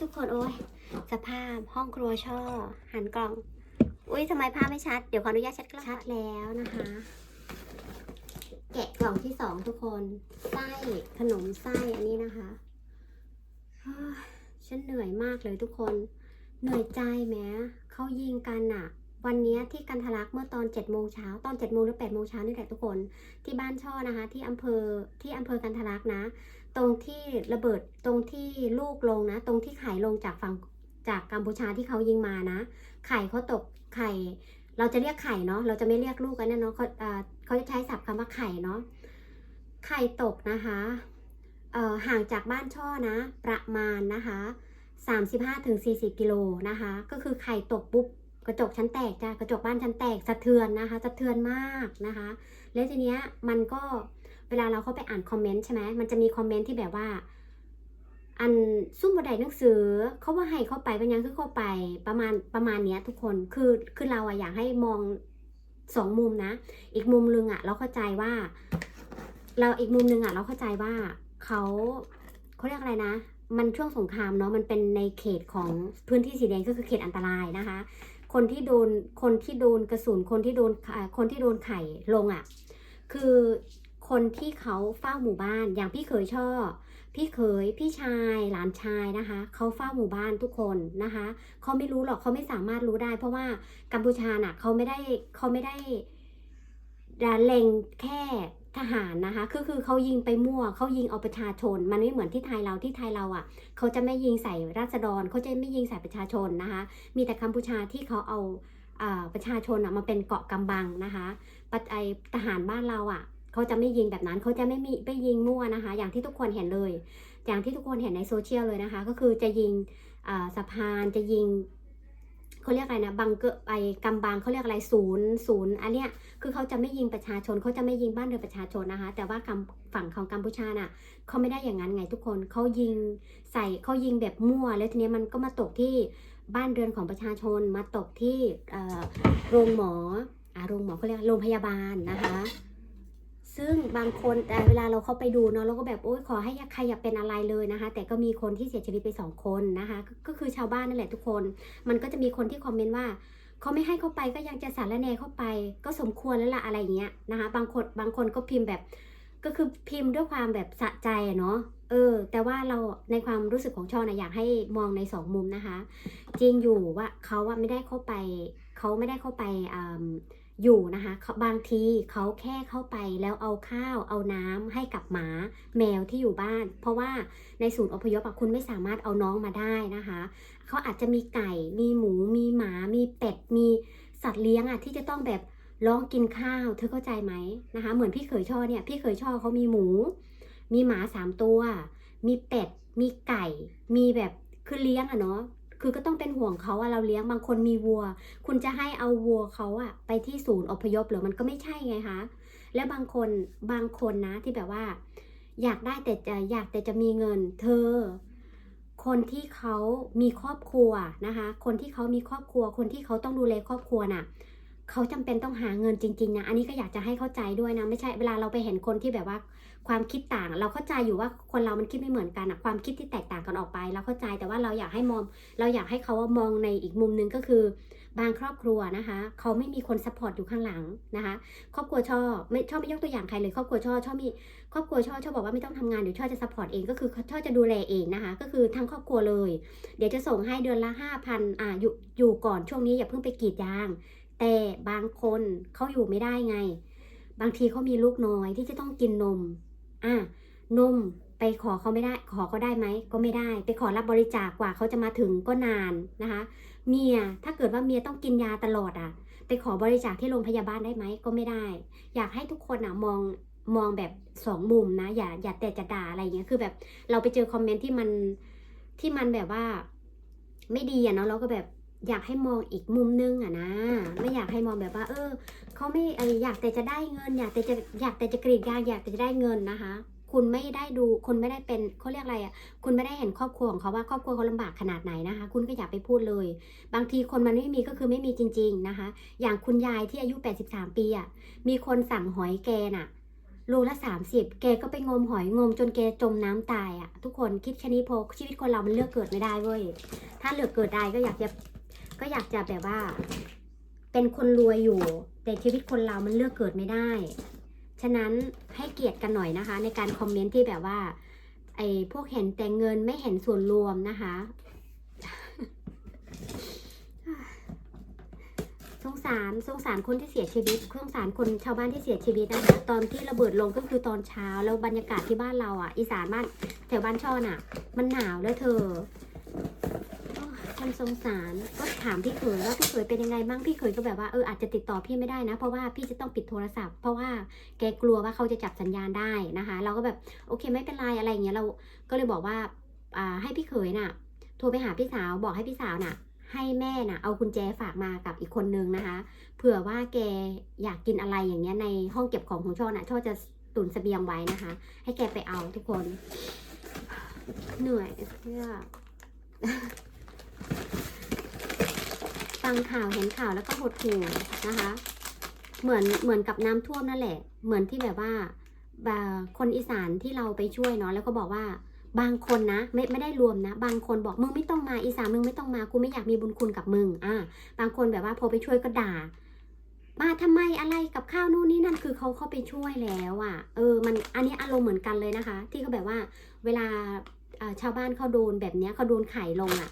ทุกคนโอ้ยสภาพห้องครัวช่อ หันกล่อง อุ้ยทำไมภาพไม่ชัด เดี๋ยวขออนุญาตชัดกล้องชัดแล้วนะคะ แกะกล่องที่สองทุกคนไส้ขนมไส้อันนี้นะคะเฮ้ยฉันเหนื่อยมากเลยทุกคน เหนื่อยใจแหม้เขายิงกันอะวันเนี้ยที่กันทะลักเมื่อตอน7จ็ดโมงเช้าตอน7จ็ดโมงหรือ8ปดโมงเช้านี่แหละทุกคน ที่บ้านช่อนะคะ ที่อำเภอที่อำเภอกันทะลักนะ ตรงที่ระเบิดตรงที่ลูกลงนะ ตรงที่ไข่ลงจากฝั่งจากกัมพูชาที่เขายิงมานะ ไข่เขาตกไข่ เราจะเรียกไข่เนาะเราจะไม่เรียกลูกกันนะเนาะเขาเขาจะใช้ศัพท์คำว่าไข่เนาะไข่ตกนะคะห่างจากบ้านช่อนะ ประมาณนะคะ35-40 กิโลนะคะ ก็คือไข่ตกปุ๊บกระจกชั้นแตกจ้ะกระจกบ้านชั้นแตกสะเทือนนะคะ สะเทือนมากนะคะ แล้วทีเนี้ยมันก็ เวลาเราเข้าไปอ่านคอมเมนต์ใช่ไหมมันจะมีคอมเมนต์ที่แบบว่า อันซุ่มบดายหนังสือ เขาว่าให้เข้าไปเป็นยังคือเข้าไปประมาณประมาณเนี้ยทุกคนคือคือเราอะอยากให้มองสองมุมนะ อีกมุมนึงอะเราเข้าใจว่า เราอีกมุมนึงอะเราเข้าใจว่าเขาเขาเรียกอะไรนะ มันช่วงสงครามเนาะมันเป็นในเขตของพื้นที่สีแดงก็คือเขตอันตรายนะคะ คนที่โดนคนที่โดนกระสุนคนที่โดนคนที่โดนไข่ลงอะคือ คนที่เขาเฝ้าหมู่บ้านอย่างพี่เขยช่อ พี่เขยพี่ชายหลานชายนะคะเขาเฝ้าหมู่บ้านทุกคนนะคะเขาไม่รู้หรอกเขาไม่สามารถรู้ได้ เพราะว่ากัมพูชาน่ะเขาไม่ได้เขาไม่ได้ด่าเล็งแค่ทหารนะคะคือคือเขายิงไปมั่วเขายิงเอาประชาชน มันไม่เหมือนที่ไทยเราที่ไทยเราอะเขาจะไม่ยิงใส่ราษฎรเขาจะไม่ยิงใส่ประชาชนนะคะ มีแต่กัมพูชาที่เขาเอาประชาชนอะมาเป็นเกาะกำบังนะคะปัจไอทหารบ้านเราอะ เขาจะไม่ยิงแบบนั้นเขาจะไม่มีไม่ยิงมั่วนะคะ อย่างที่ทุกคนเห็นเลย อย่างที่ทุกคนเห็นในโซเชียลเลยนะคะ ก็คือจะยิงสะพานจะยิงเขาเรียกอะไรนะบังเกอร์ไปกำบังเขาเรียกอะไรศูนย์ศูนย์อันเนี้ยคือเขาจะไม่ยิงประชาชนเขาจะไม่ยิงบ้านเรือนประชาชนนะคะ แต่ว่าฝั่งของกัมพูชาน่ะเขาไม่ได้อย่างนั้นไงทุกคนเขายิงใส่เขายิงแบบมั่ว แล้วทีนี้มันก็มาตกที่บ้านเรือนของประชาชนมาตกที่โรงหมอโรงหมอเขาเรียกโรงพยาบาลนะคะ ซึ่งบางคนแต่เวลาเราเข้าไปดูเนาะเราก็แบบโอ๊ยขอให้ใครอย่าเป็นอะไรเลยนะคะ แต่ก็มีคนที่เสียชีวิตไปสองคนนะคะก็ก็คือชาวบ้านนั่นแหละทุกคน มันก็จะมีคนที่คอมเมนต์ว่าเขาไม่ให้เข้าไปก็ยังจะสารแหนเข้าไป ก็สมควรแล้วล่ะอะไรเงี้ยนะคะ บางคนบางคนก็พิมพ์แบบ ก็คือพิมพ์ด้วยความแบบสะใจเนาะเออ แต่ว่าเราในความรู้สึกของช่อนะอยากให้มองในสองมุมนะคะ จริงอยู่ว่าเขาว่าไม่ได้เข้าไปเขาไม่ได้เข้าไปอ่า อยู่นะคะาบางทีเขาแค่เข้าไปแล้วเอาข้าวเอาน้ำให้กับหมาแมวที่อยู่บ้าน เพราะว่าในศูนย์อพยพคุณไม่สามารถเอาน้องมาได้นะคะเขาอาจจะมีไก่มีหมู มีหมา มีเป็ดมีสัตว์เลี้ยงอะที่จะต้องแบบร้องกินข้าวเธอเข้าใจไหมนะคะ เหมือนพี่เขยช่อเนี่ยพี่เขยช่อเขามีหมู มีหมาสามตัว มีเป็ดมีไก่ มีแบบคือเลี้ยงอะเนาะ คือก็ต้องเป็นห่วงเขาอะเราเลี้ยงบางคนมีวัว คุณจะให้เอาวัวเขาอะไปที่ศูนย์อพยพหรือมันก็ไม่ใช่ไงคะและบางคนบางคนนะที่แบบว่า อยากได้แต่จะอยากแต่จะมีเงิน เธอ คนที่เขามีครอบครัวนะคะ คนที่เขามีครอบครัว คนที่เขาต้องดูแลครอบครัวน่ะ เขาจำเป็นต้องหาเงินจริงๆนะ อันนี้ก็อยากจะให้เข้าใจด้วยนะ ไม่ใช่เวลาเราไปเห็นคนที่แบบว่า ความคิดต่าง เราเข้าใจอยู่ว่าคนเรามันคิดไม่เหมือนกันอะความคิดที่แตกต่างกันออกไป เราเข้าใจแต่ว่าเราอยากให้มอง เราอยากให้เขาามองในอีกมุมหนึงก็คือบางครอบครัวนะคะ เขาไม่มีคนซัพพอร์ตอยู่ข้างหลังนะคะ ครอบครัวชอบไม่ชอบไม่ยกตัวอย่างใครเลยครอบครัวชอบชอบมีครอบครัวช่อช่อบบอกว่าไม่ต้องทำงานเดี๋ยวช่อจะซัพพอร์ตเองก็คือช่อจะดูแลเองนะคะ ก็คือทั้งครอบครัวเลย เดี๋ยวจะส่งให้เดือนละห้าพันอ่าอยู่อยู่ก่อนช่วงนี้อย่าเพิ่งไปกรีดยาง แต่บางคนเขาอยู่ไม่ได้ไง บางทีเขามีลูกน้อยที่จะต้องกินนม อะนมไปขอเขาไม่ได้ ขอเขาได้ไหม ก็ไม่ได้ ไปขอรับบริจาคกว่าเขาจะมาถึงก็นานนะคะ เมีย ถ้าเกิดว่าเมียต้องกินยาตลอดอะ ไปขอบริจาคที่โรงพยาบาลได้ไหม ก็ไม่ได้ อยากให้ทุกคนอะมอง มองแบบสองมุมนะ อย่า อย่าแต่จะด่าอะไรอย่างเงี้ย คือแบบเราไปเจอคอมเมนต์ที่มัน ที่มันแบบว่า ไม่ดีอะเนาะ เราก็แบบ อยากให้มองอีกมุมนึงอะนะ ไม่อยากให้มองแบบว่า เออเขาไม่เอออยากแต่จะได้เงิน อยากแต่จะอยากแต่จะกรีดยางอยากแต่จะได้เงินนะคะ คุณไม่ได้ดูคุณไม่ได้เป็นเขาเรียกอะไรอะคุณไม่ได้เห็นครอบครัวของเขาว่าครอบครัวเขาลำบากขนาดไหนนะคะ คุณก็อย่าไปพูดเลย บางทีคนมันไม่มีก็คือไม่มีจริง ๆนะคะ อย่างคุณยายที่อายุ 83 ปีอะมีคนสั่งหอยแกน่ะโลละสามสิบแกก็ไปงมหอยงมจนแกจมน้ำตายอะทุกคนคิดแค่นี้พอชีวิตคนเรามันเลือกเกิดไม่ได้เว้ย ถ้าเลือกเกิดได้ก็อยากจะ ก็อยากจะแบบว่า เป็นคนรวยอยู่ แต่ชีวิตคนเรามันเลือกเกิดไม่ได้ ฉะนั้นให้เกียรติกันหน่อยนะคะ ในการคอมเมนต์ที่แบบว่า ไอ้พวกเห็นแต่เงินไม่เห็นส่วนรวมนะคะ สงสารสงสารคนที่เสียชีวิตสงสารคนชาวบ้านที่เสียชีวิตนะคะ ตอนที่ระเบิดลงก็คือตอนเช้าแล้วบรรยากาศที่บ้านเราอะ อีสานบ้านแถวบ้านช่อนอะ มันหนาวแล้วเธอ อ้ยมันสงสารก็ถามพี่เขยว่าพี่เขยเป็นยังไงบ้างพี่เขยก็แบบว่าเอออาจจะติดต่อพี่ไม่ได้นะ เพราะว่าพี่จะต้องปิดโทรศัพท์ เพราะว่าแกกลัวว่าเขาจะจับสัญญาณได้นะคะ เราก็แบบโอเคไม่เป็นไรอะไรอย่างเงี้ยเราก็เลยบอกว่าอ่าให้พี่เขยน่ะโทรไปหาพี่สาวบอกให้พี่สาวน่ะ ให้แม่น่ะเอากุญแจฝากมากับอีกคนนึงนะคะเผื่อว่าแกอยากกินอะไรอย่างเงี้ยในห้องเก็บของของช่อน่ะช่อจะตุนเสบียงไว้นะคะ ให้แกไปเอาทุกคน เหนื่อยเพื่อ ฟังข่าวเห็นข่าวแล้วก็หดหู่นะคะ เหมือนเหมือนกับน้ำท่วมนั่นแหละ เหมือนที่แบบว่าบาคนอีสานที่เราไปช่วยเนาะแล้วก็บอกว่าบางคนนะไม่ไม่ได้รวมนะ บางคนบอกมึงไม่ต้องมาอีสานมึงไม่ต้องมากูไม่อยากมีบุญคุณกับมึงอ่าบางคนแบบว่าพอไปช่วยก็ด่ามาทำไมอะไรกับข้าวนู่นนี่นั่นคือเขาเข้าไปช่วยแล้วอะ เออมันอันนี้อารมณ์เหมือนกันเลยนะคะ ที่เขาแบบว่า เวลาชาวบ้านเขาโดนแบบเนี้ยเขาโดนไข่ลงอะ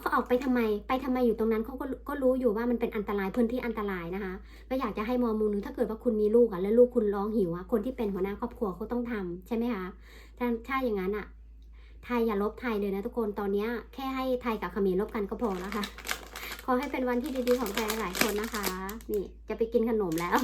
เขาออกไปทำไม ไปทำไมอยู่ตรงนั้นเขาก็ก็รู้อยู่ว่ามันเป็นอันตรายพื้นที่อันตรายนะคะ ก็อยากจะให้มองมุมหนึงถ้าเกิดว่าคุณมีลูกอะแล้วลูกคุณร้องหิวอะคนที่เป็นหัวหน้าครอบครัวเขาต้องทำใช่ไหมคะถ้าถ้าอย่างนั้นอะไทยอย่าลบไทยเลยนะทุกคนตอนนี้แค่ให้ไทยกับเขมรลบกันก็พอแล้วค่ะขอให้เป็นวันที่ดีๆของใครหลายคนนะคะ นี่จะไปกินขนมแล้ว